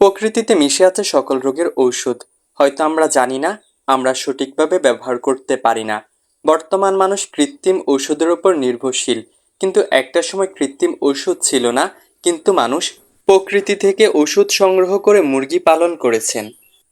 প্রকৃতিতে মিশে আছে সকল রোগের ঔষধ। হয়তো আমরা জানি না, আমরা সঠিকভাবে ব্যবহার করতে পারি না। বর্তমান মানুষ কৃত্রিম ঔষধের ওপর নির্ভরশীল। কিন্তু একটা সময় কৃত্রিম ঔষধ ছিল না, কিন্তু মানুষ প্রকৃতি থেকে ওষুধ সংগ্রহ করে মুরগি পালন করেছেন।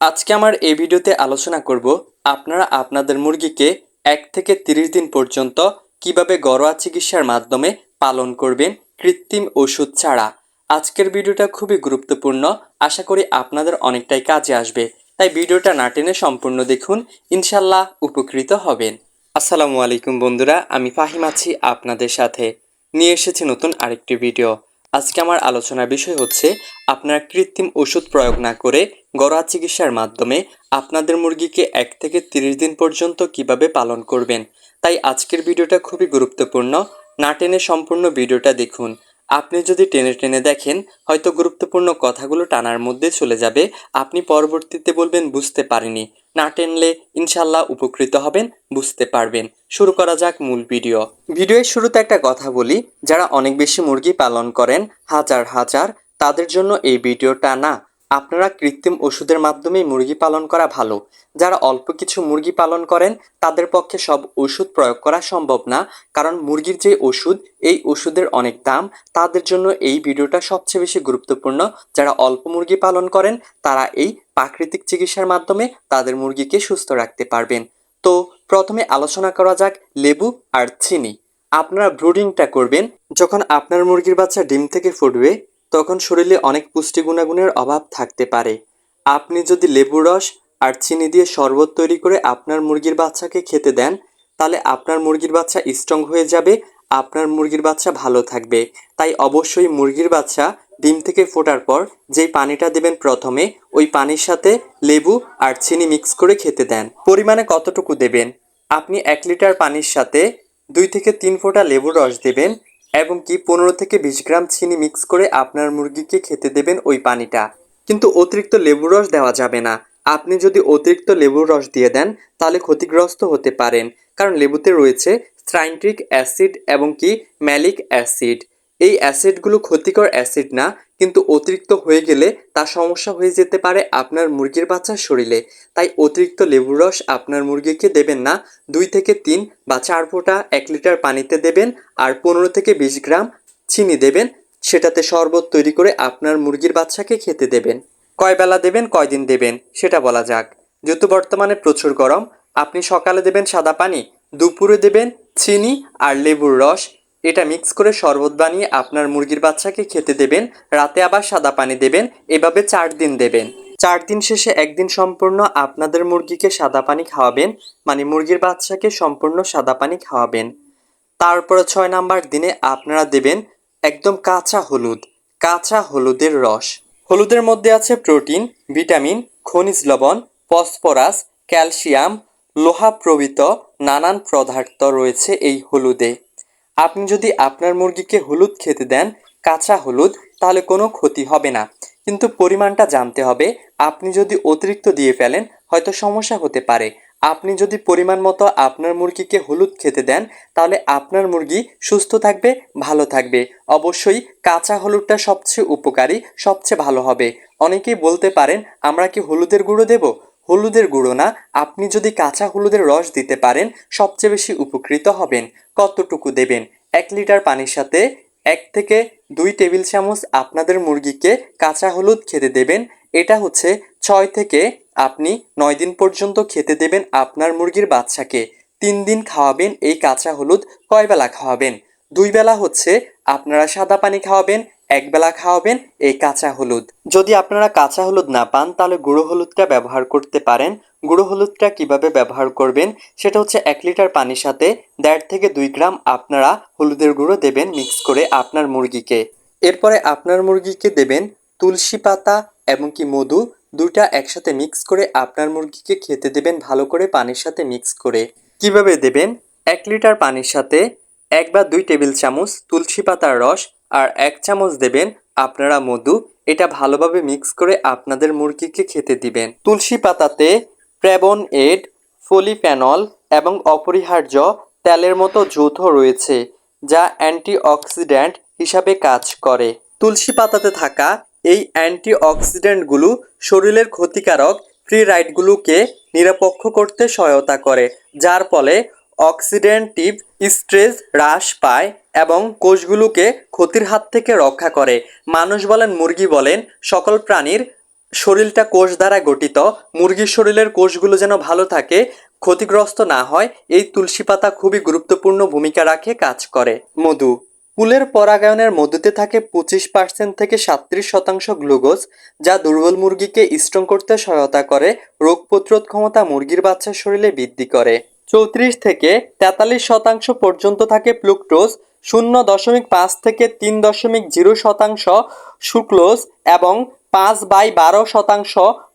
আজকে আমার এই ভিডিওতে আলোচনা করব, আপনারা আপনাদের মুরগিকে এক থেকে তিরিশ দিন পর্যন্ত কীভাবে ঘরোয়া চিকিৎসার মাধ্যমে পালন করবেন কৃত্রিম ওষুধ ছাড়া। আজকের ভিডিওটা খুবই গুরুত্বপূর্ণ। আশা করি আপনাদের অনেকটাই কাজে আসবে। তাই ভিডিওটা না টেনে সম্পূর্ণ দেখুন। ইনশাল্লাহ উপকৃত হবেন। আসসালামু আলাইকুম বন্ধুরা, আমি ফাহিম আছি আপনাদের সাথে। নিয়ে এসেছি নতুন আরেকটি ভিডিও। আজকে আমার আলোচনার বিষয় হচ্ছে, আপনার কৃত্রিম ওষুধ প্রয়োগ না করে ঘরোয়া চিকিৎসার মাধ্যমে আপনাদের মুরগিকে এক থেকে তিরিশ দিন পর্যন্ত কীভাবে পালন করবেন? তাই আজকের ভিডিওটা খুবই গুরুত্বপূর্ণ। না টেনে সম্পূর্ণ ভিডিওটা দেখুন। আপনি যদি টেনে টেনে দেখেন, হয়তো গুরুত্বপূর্ণ কথাগুলো টানার মধ্যে চলে যাবে। আপনি পরবর্তীতে বলবেন, বুঝতে পারিনি। না টেনলে ইনশাল্লাহ উপকৃত হবেন, বুঝতে পারবেন। শুরু করা যাক মূল ভিডিও। ভিডিওর শুরুতে একটা কথা বলি। যারা অনেক বেশি মুরগি পালন করেন, হাজার হাজার, তাদের জন্য এই ভিডিওটা না। আপনারা কৃত্রিম ওষুধের মাধ্যমে মুরগি পালন করা ভালো। যারা অল্প কিছু মুরগি পালন করেন, তাদের পক্ষে সব ওষুধ প্রয়োগ করা সম্ভব না, কারণ মুরগির যে ওষুধ, এই ওষুধের অনেক দাম। তাদের জন্য এই ভিডিওটা সবচেয়ে বেশি গুরুত্বপূর্ণ। যারা অল্প মুরগি পালন করেন, তারা এই প্রাকৃতিক চিকিৎসার মাধ্যমে তাদের মুরগিকে সুস্থ রাখতে পারবেন। তো, প্রথমে আলোচনা করা যাক লেবু আর চিনি। আপনারা ব্রুডিংটা করবেন, যখন আপনার মুরগির বাচ্চা ডিম থেকে ফুটবে তখন শরীরে অনেক পুষ্টি গুণাগুণের অভাব থাকতে পারে। আপনি যদি লেবু রস আর চিনি দিয়ে শরবত তৈরি করে আপনার মুরগির বাচ্চাকে খেতে দেন, তাহলে আপনার মুরগির বাচ্চা স্ট্রং হয়ে যাবে, আপনার মুরগির বাচ্চা ভালো থাকবে। তাই অবশ্যই মুরগির বাচ্চা ডিম থেকে ফোটার পর যেই পানিটা দেবেন প্রথমে, ওই পানির সাথে লেবু আর চিনি মিক্স করে খেতে দেন। পরিমাণে কতটুকু দেবেন? আপনি এক লিটার পানির সাথে দুই থেকে তিন ফোঁটা লেবুর রস দেবেন এবং কি পনেরো থেকে বিশ গ্রাম চিনি মিক্স করে আপনার মুরগিকে খেতে দেবেন ওই পানিটা। কিন্তু অতিরিক্ত লেবুর রস দেওয়া যাবে না। আপনি যদি অতিরিক্ত লেবুর রস দিয়ে দেন, তাহলে ক্ষতিগ্রস্ত হতে পারেন। কারণ লেবুতে রয়েছে স্ট্রাইনট্রিক অ্যাসিড এবং কি ম্যালিক অ্যাসিড। এই অ্যাসিডগুলো ক্ষতিকর অ্যাসিড না, কিন্তু অতিরিক্ত হয়ে গেলে তা সমস্যা হয়ে যেতে পারে আপনার মুরগির বাচ্চার শরীরে। তাই অতিরিক্ত লেবুর রস আপনার মুরগিকে দেবেন না। দুই থেকে তিন বা চার ফোঁটা এক লিটার পানিতে দেবেন আর পনেরো থেকে বিশ গ্রাম চিনি দেবেন। সেটাতে শরবত তৈরি করে আপনার মুরগির বাচ্চাকে খেতে দেবেন। কয় বেলা দেবেন কয়দিন দেবেন, সেটা বলা যাক। যেহেতু বর্তমানে প্রচুর গরম, আপনি সকালে দেবেন সাদা পানি, দুপুরে দেবেন চিনি আর লেবুর রস। এটা মিক্স করে শরবত বানিয়ে আপনার মুরগির বাচ্চাকে খেতে দেবেন, রাতে আবার সাদা পানি দেবেন, এভাবে চার দিন দেবেন। চার দিন শেষে একদিন সম্পূর্ণ আপনাদের মুরগিকে সাদা পানি খাওয়াবেন মানে মুরগির বাচ্চাকে সম্পূর্ণ সাদা পানি খাওয়াবেন। তারপরে ছয় নাম্বার দিনে আপনারা দেবেন একদম কাঁচা হলুদ, কাঁচা হলুদের রস। হলুদের মধ্যে আছে প্রোটিন, ভিটামিন, খনিজ লবণ, ফসফরাস, ক্যালসিয়াম, লোহা প্রভৃত নানান পদার্থ রয়েছে এই হলুদে। আপনি যদি আপনার মুরগিকে হলুদ খেতে দেন, কাঁচা হলুদ, তাহলে কোনো ক্ষতি হবে না। কিন্তু পরিমাণটা জানতে হবে, আপনি যদি অতিরিক্ত দিয়ে ফেলেন, হয়তো সমস্যা হতে পারে। আপনি যদি পরিমাণ মতো আপনার মুরগিকে হলুদ খেতে দেন, তাহলে আপনার মুরগি সুস্থ থাকবে, ভালো থাকবে। অবশ্যই কাঁচা হলুদটা সবচেয়ে উপকারী, সবচেয়ে ভালো হবে। অনেকেই বলতে পারেন, আমরা কি হলুদের গুঁড়ো দেব? হলুদের গুঁড়ো না। আপনি যদি কাঁচা হলুদের রস দিতে পারেন, সবচেয়ে বেশি উপকৃত হবেন। কতটুকু দেবেন? এক লিটার পানির সাথে এক থেকে দুই টেবিল চামচ আপনাদের মুরগিকে কাঁচা হলুদ খেতে দেবেন। এটা হচ্ছে ছয় থেকে আপনি নয় দিন পর্যন্ত খেতে দেবেন আপনার মুরগির বাচ্চাকে। তিন দিন খাওয়াবেন এই কাঁচা হলুদ কয় বেলা খাওয়াবেন? দুই বেলা হচ্ছে আপনারা সাদা পানি খাওয়াবেন এক বেলা খাওয়াবেন এই কাঁচা হলুদ। যদি আপনারা কাঁচা হলুদ না পান, তাহলে গুঁড়ো হলুদটা ব্যবহার করতে পারেন। গুঁড়ো হলুদটা কীভাবে ব্যবহার করবেন, সেটা হচ্ছে এক লিটার পানির সাথে দেড় থেকে দুই গ্রাম আপনারা হলুদের গুঁড়ো দেবেন মিক্স করে আপনার মুরগিকে। এরপরে আপনার মুরগিকে দেবেন তুলসী পাতা এবং কি মধু দুটা একসাথে মিক্স করে আপনার মুরগিকে খেতে দেবেন ভালো করে পানির সাথে মিক্স করে। কীভাবে দেবেন? এক লিটার পানির সাথে এক বা দুই টেবিল চামচ তুলসী পাতার রস আর এক চামচ দেবেন আপনারা মধু। এটা ভালোভাবে মিক্স করে আপনাদের মুরগিকে খেতে দিবেন। তুলসী পাতাতে প্রেবন এড, ফলিফেনল এবং অপরিহার্য তেলের মতো যৌথ রয়েছে, যা অ্যান্টিঅক্সিডেন্ট হিসাবে কাজ করে। তুলসী পাতাতে থাকা এই অ্যান্টিঅক্সিডেন্টগুলো শরীরের ক্ষতিকারক ফ্রি রাইডগুলোকে নিরপেক্ষ করতে সহায়তা করে, যার ফলে অক্সিডেন্টিভ স্ট্রেস হ্রাস পায় এবং কোষগুলোকে ক্ষতির হাত থেকে রক্ষা করে। মানুষ বলেন, মুরগি বলেন, সকল প্রাণীর শরীরটা কোষ দ্বারা গঠিত। মুরগির শরীরের কোষগুলো যেন ভালো থাকে, ক্ষতিগ্রস্ত না হয়, এই তুলসী পাতা খুবই গুরুত্বপূর্ণ ভূমিকা রাখে, কাজ করে। মধু। ফুলের পরাগায়নের মধুতে থাকে পঁচিশ পার্সেন্ট থেকে সাত্রিশ শতাংশ গ্লুকোজ, যা দুর্বল মুরগিকে স্ট্রং করতে সহায়তা করে। রোগ প্রতিরোধ ক্ষমতা মুরগির বাচ্চার শরীরে বৃদ্ধি করে। চৌত্রিশ থেকে তেতাল্লিশ শতাংশ পর্যন্ত থাকে প্লুকটোজ শূন্য দশমিক পাঁচ থেকে তিন দশমিক জিরো শতাংশ সুক্লোজ এবং পাঁচ বাই বারো শতাংশ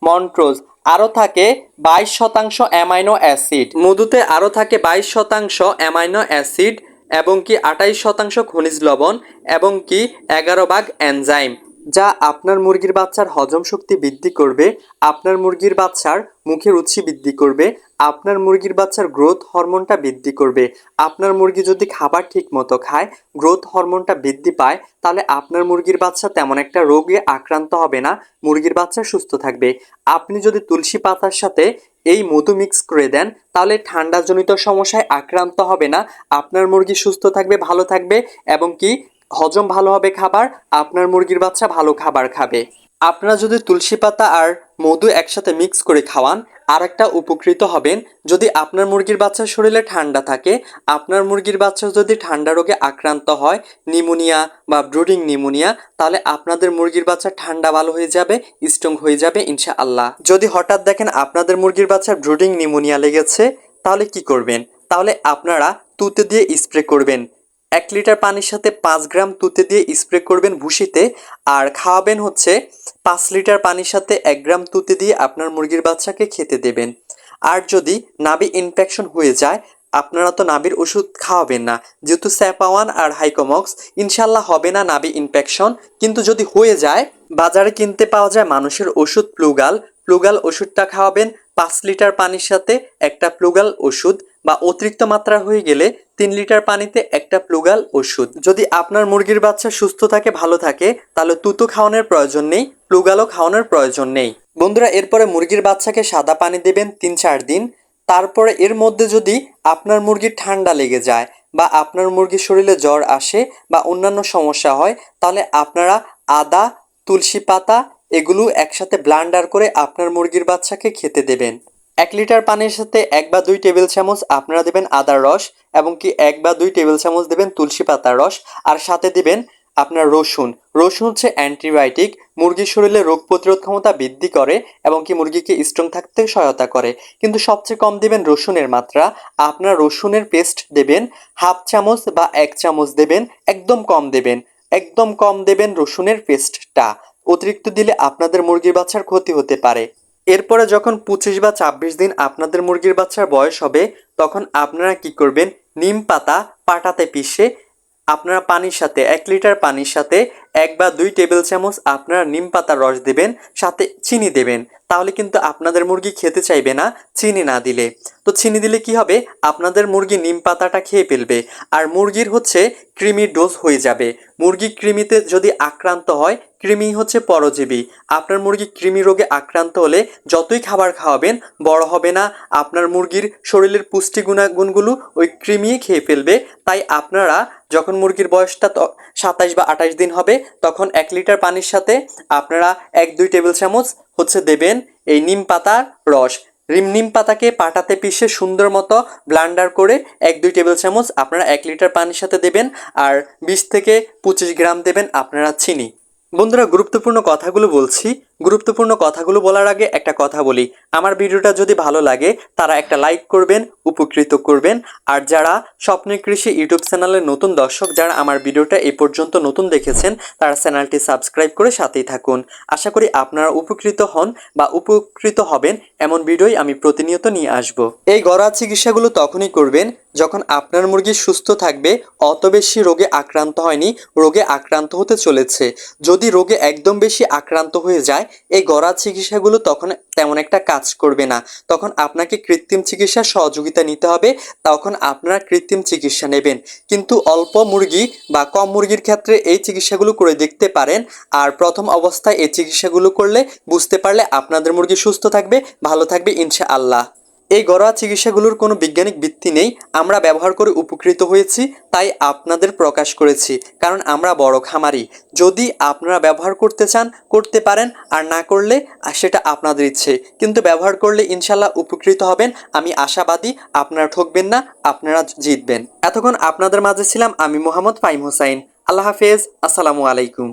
মন্ট্রোজ। আরও থাকে বাইশ শতাংশ অ্যামাইনো অ্যাসিড। মধুতে আরও থাকে বাইশ শতাংশ অ্যামাইনো অ্যাসিড এবং কি আটাইশ শতাংশ খনিজ লবণ এবং কি এগারো ভাগ এনজাইম। যা আপনার মুরগির বাচ্চার হজম শক্তি বৃদ্ধি করবে, আপনার মুরগির বাচ্চার মুখের রুচি বৃদ্ধি করবে, আপনার মুরগির বাচ্চার গ্রোথ হরমোনটা বৃদ্ধি করবে। আপনার মুরগি যদি খাবার ঠিক মতো খায় গ্রোথ হরমোনটা বৃদ্ধি পায়, তাহলে আপনার মুরগির বাচ্চা তেমন একটা রোগে আক্রান্ত হবে না, মুরগির বাচ্চা সুস্থ থাকবে। আপনি যদি তুলসী পাতার সাথে এই মধু মিক্স করে দেন, তাহলে ঠান্ডাজনিত সমস্যায় আক্রান্ত হবে না, আপনার মুরগি সুস্থ থাকবে, ভালো থাকবে, এবং কি হজম ভালো হবে খাবার, আপনার মুরগির বাচ্চা ভালো খাবার খাবে। আপনারা যদি তুলসী পাতা আর মধু একসাথে মিক্স করে খাওয়ান আর একটা উপকৃত হবেন। যদি আপনার মুরগির বাচ্চার শরীরে ঠান্ডা থাকে, আপনার মুরগির বাচ্চা যদি ঠান্ডা রোগে আক্রান্ত হয়, নিমোনিয়া বা ব্রুডিং নিমোনিয়া, তাহলে আপনাদের মুরগির বাচ্চা ঠান্ডা ভালো হয়ে যাবে স্ট্রং হয়ে যাবে, ইনশাআল্লাহ। যদি হঠাৎ দেখেন আপনাদের মুরগির বাচ্চার ব্রুডিং নিমোনিয়া লেগেছে, তাহলে কি করবেন? তাহলে আপনারা তুতে দিয়ে স্প্রে করবেন। এক লিটার পানির সাথে পাঁচ গ্রাম তুতে দিয়ে স্প্রে করবেন ভুসিতে আর খাওয়াবেন হচ্ছে পাঁচ লিটার পানির সাথে এক গ্রাম তুতে দিয়ে আপনার মুরগির বাচ্চাকে খেতে দেবেন। আর যদি নাবি ইনফেকশন হয়ে যায়, আপনারা তো নাবির ওষুধ খাওয়াবেন না। যেহেতু স্যাপাওয়ান আর হাইকোমক্স ইনশাল্লাহ হবে না নাবি ইনফেকশন কিন্তু যদি হয়ে যায়, বাজারে কিনতে পাওয়া যায় মানুষের ওষুধ প্লুগাল প্লুগাল ওষুধটা খাওয়াবেন পাঁচ লিটার পানির সাথে একটা প্লুগাল ওষুধ বা অতিরিক্ত মাত্রা হয়ে গেলে তিন লিটার পানিতে একটা প্লুগাল ওষুধ। যদি আপনার মুরগির বাচ্চা সুস্থ থাকে, ভালো থাকে, তাহলে তুতো খাওয়ানোর প্রয়োজন নেই, প্লুগালও খাওয়ানোর প্রয়োজন নেই। বন্ধুরা, এরপরে মুরগির বাচ্চাকে সাদা পানি দেবেন তিন চার দিন। তারপরে এর মধ্যে যদি আপনার মুরগির ঠান্ডা লেগে যায় বা আপনার মুরগির শরীরে জ্বর আসে বা অন্যান্য সমস্যা হয়, তাহলে আপনারা আদা, তুলসী পাতা, এগুলো একসাথে ব্লান্ডার করে আপনার মুরগির বাচ্চাকে খেতে দেবেন। এক লিটার পানির সাথে এক বা দুই টেবিল চামচ আপনারা দেবেন আদার রস এবং কি এক বা দুই টেবিল চামচ দেবেন তুলসী পাতার রস। আর সাথে দিবেন আপনার রসুন। রসুন হচ্ছে অ্যান্টিবায়োটিক, মুরগির শরীরে রোগ প্রতিরোধ ক্ষমতা বৃদ্ধি করে এবং কি মুরগিকে স্ট্রং থাকতে সহায়তা করে। কিন্তু সবচেয়ে কম দেবেন রসুনের মাত্রা। আপনার রসুনের পেস্ট দেবেন, হাফ চামচ বা এক চামচ দেবেন, একদম কম দেবেন। একদম কম দেবেন রসুনের পেস্টটা অতিরিক্ত দিলে আপনাদের মুরগির বাচ্চার ক্ষতি হতে পারে। এরপরে যখন পঁচিশ বা ছাব্বিশ দিন আপনাদের মুরগির বাচ্চার বয়স হবে, তখন আপনারা কি করবেন? নিম পাতা পাটাতে পিষে আপনারা পানির সাথে, এক লিটার পানির সাথে এক বা দুই টেবিল চামচ আপনারা নিম পাতার রস দেবেন, সাথে চিনি দেবেন। তাহলে কিন্তু আপনাদের মুরগি খেতে চাইবে না, চিনি না দিলে। তো চিনি দিলে কি হবে? আপনাদের মুরগি নিম পাতাটা খেয়ে ফেলবে। আর মুরগির হচ্ছে কৃমির ডোজ হয়ে যাবে। মুরগি কৃমিতে যদি আক্রান্ত হয় কৃমি হচ্ছে পরজীবী। আপনার মুরগি কৃমি রোগে আক্রান্ত হলে যতই খাবার খাওয়াবেন, বড় হবে না। আপনার মুরগির শরীরের পুষ্টি গুণাগুণগুলো ওই কৃমি খেয়ে ফেলবে। তাই আপনারা যখন মুরগির বয়সটা সাতাইশ বা আঠাশ দিন হবে তখন এক লিটার পানির সাথে আপনারা এক দুই টেবিল চামচ হচ্ছে দেবেন এই নিম পাতার রস। রিম নিম পাতাকে পাটাতে পিষে সুন্দর মতো ব্লান্ডার করে এক দুই টেবিল চামচ আপনারা এক লিটার পানির সাথে দেবেন আর বিশ থেকে পঁচিশ গ্রাম দেবেন আপনারা চিনি। বন্ধুরা, গুরুত্বপূর্ণ কথাগুলো বলছি। গুরুত্বপূর্ণ কথাগুলো বলার আগে একটা কথা বলি। আমার ভিডিওটা যদি ভালো লাগে, তারা একটা লাইক করবেন, উপকৃত করবেন। আর যারা স্বপ্নের কৃষি ইউটিউব চ্যানেলের নতুন দর্শক, যারা আমার ভিডিওটা এ পর্যন্ত নতুন দেখেছেন, তারা চ্যানেলটি সাবস্ক্রাইব করে সাথেই থাকুন। আশা করি আপনারা উপকৃত হন বা উপকৃত হবেন, এমন ভিডিওই আমি প্রতিনিয়ত নিয়ে আসব। এই গড়া চিকিৎসাগুলো তখনই করবেন যখন আপনার মুরগি সুস্থ থাকবে, অত বেশি রোগে আক্রান্ত হয়নি, রোগে আক্রান্ত হতে চলেছে। যদি রোগে একদম বেশি আক্রান্ত হয়ে যায় এই গড়া চিকিৎসাগুলো তখন তেমন একটা কাজ করবে না। তখন আপনাকে কৃত্রিম চিকিৎসা সহযোগিতা নিতে হবে, তখন আপনারা কৃত্রিম চিকিৎসা নেবেন। কিন্তু অল্প মুরগি বা কম মুরগির ক্ষেত্রে এই চিকিৎসাগুলো করে দেখতে পারেন, আর প্রথম অবস্থায় এই চিকিৎসাগুলো করলে বুঝতে পারলে আপনাদের মুরগি সুস্থ থাকবে, ভালো থাকবে ইনশা আল্লাহ এই ঘরোয়া চিকিৎসাগুলোর কোনো বৈজ্ঞানিক ভিত্তি নেই। আমরা ব্যবহার করে উপকৃত হয়েছি, তাই আপনাদের প্রকাশ করেছি, কারণ আমরা বড় খামারি। যদি আপনারা ব্যবহার করতে চান, করতে পারেন, আর না করলে সেটা আপনাদের ইচ্ছে। কিন্তু ব্যবহার করলে ইনশাল্লাহ উপকৃত হবেন, আমি আশাবাদী, আপনারা ঠকবেন না, আপনারা জিতবেন। এতক্ষণ আপনাদের মাঝে ছিলাম আমি মোহাম্মদ ফাইম হোসাইন। আল্লাহ হাফেজ, আসসালামু আলাইকুম।